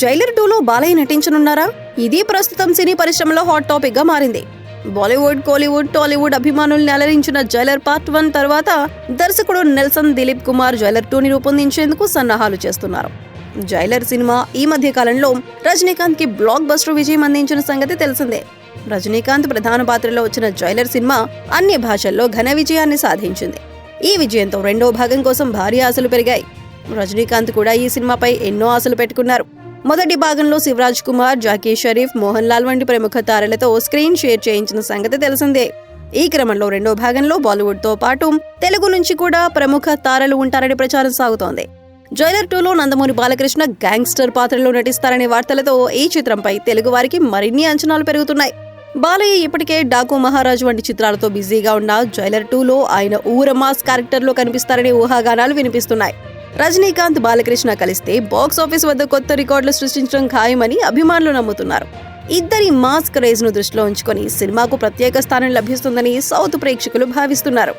Jailer టూలో బాలయ్య నటించనున్నారా? ఇది ప్రస్తుతం సినీ పరిశ్రమలో హాట్ టాపిక్గా మారింది. బాలీవుడ్ కోలీవుడ్ టాలీవుడ్ అభిమానుల్ని అలరించిన జైలర్ పార్ట్ వన్ తర్వాత దర్శకుడు నెల్సన్ దిలీప్ కుమార్ జైలర్ టూని రూపొందించేందుకు సన్నాహాలు చేస్తున్నారు. జైలర్ సినిమా ఈ మధ్య కాలంలో రజనీకాంత్కి బ్లాక్ బస్టర్ విజయం అందించిన సంగతి తెలిసిందే. రజనీకాంత్ ప్రధాన పాత్రలో వచ్చిన జైలర్ సినిమా అన్ని భాషల్లో ఘన విజయాన్ని సాధించింది. ఈ విజయంతో రెండో భాగం కోసం భారీ ఆశలు పెరిగాయి. రజనీకాంత్ కూడా ఈ సినిమాపై ఎన్నో ఆశలు పెట్టుకున్నారు. మొదటి భాగంలో శివరాజ్ కుమార్ జాకీ షరీఫ్ మోహన్ లాల్ వంటి ప్రముఖ తారలతో స్క్రీన్ షేర్ చేయించిన సంగతి తెలిసిందే. ఈ క్రమంలో రెండో భాగంలో బాలీవుడ్తో పాటు తెలుగు నుంచి కూడా ప్రముఖ తారలు ఉంటారని ప్రచారం సాగుతోంది. జైలర్ టూలో నందమూరి బాలకృష్ణ గ్యాంగ్స్టర్ పాత్రలో నటిస్తారనే వార్తలతో ఈ చిత్రంపై తెలుగు వారికి మరిన్ని అంచనాలు పెరుగుతున్నాయి. బాలయ్య ఇప్పటికే డాకు మహారాజ్ వంటి చిత్రాలతో బిజీగా ఉన్న జైలర్ టూలో ఆయన ఊరమాస్ క్యారెక్టర్లో కనిపిస్తారనే ఊహాగానాలు వినిపిస్తున్నాయి. రజనీకాంత్ బాలకృష్ణ కలిస్తే బాక్స్ ఆఫీస్ వద్ద కొత్త రికార్డులు సృష్టించడం ఖాయమని అభిమానులు నమ్ముతున్నారు. ఇద్దరి మాస్ క్రేజ్ను దృష్టిలో ఉంచుకొని సినిమాకు ప్రత్యేక స్థానం లభిస్తుందని సౌత్ ప్రేక్షకులు భావిస్తున్నారు.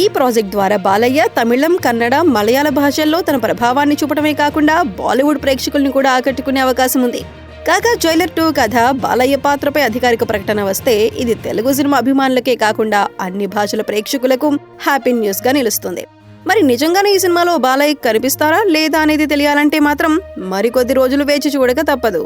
ఈ ప్రాజెక్ట్ ద్వారా బాలయ్య తమిళం కన్నడ మలయాళ భాషల్లో తన ప్రభావాన్ని చూపడమే కాకుండా బాలీవుడ్ ప్రేక్షకుల్ని కూడా ఆకట్టుకునే అవకాశం ఉంది. కాగా జైలర్ టూ కథ బాలయ్య పాత్రపై అధికారిక ప్రకటన వస్తే ఇది తెలుగు సినిమా అభిమానులకే కాకుండా అన్ని భాషల ప్రేక్షకులకు హ్యాపీ న్యూస్గా నిలుస్తుంది. మరి నిజంగానే ఈ సినిమాలో బాలయ్య కనిపిస్తారా లేదా అనేది తెలియాలంటే మాత్రం మరికొద్ది రోజులు వేచి చూడక తప్పదు.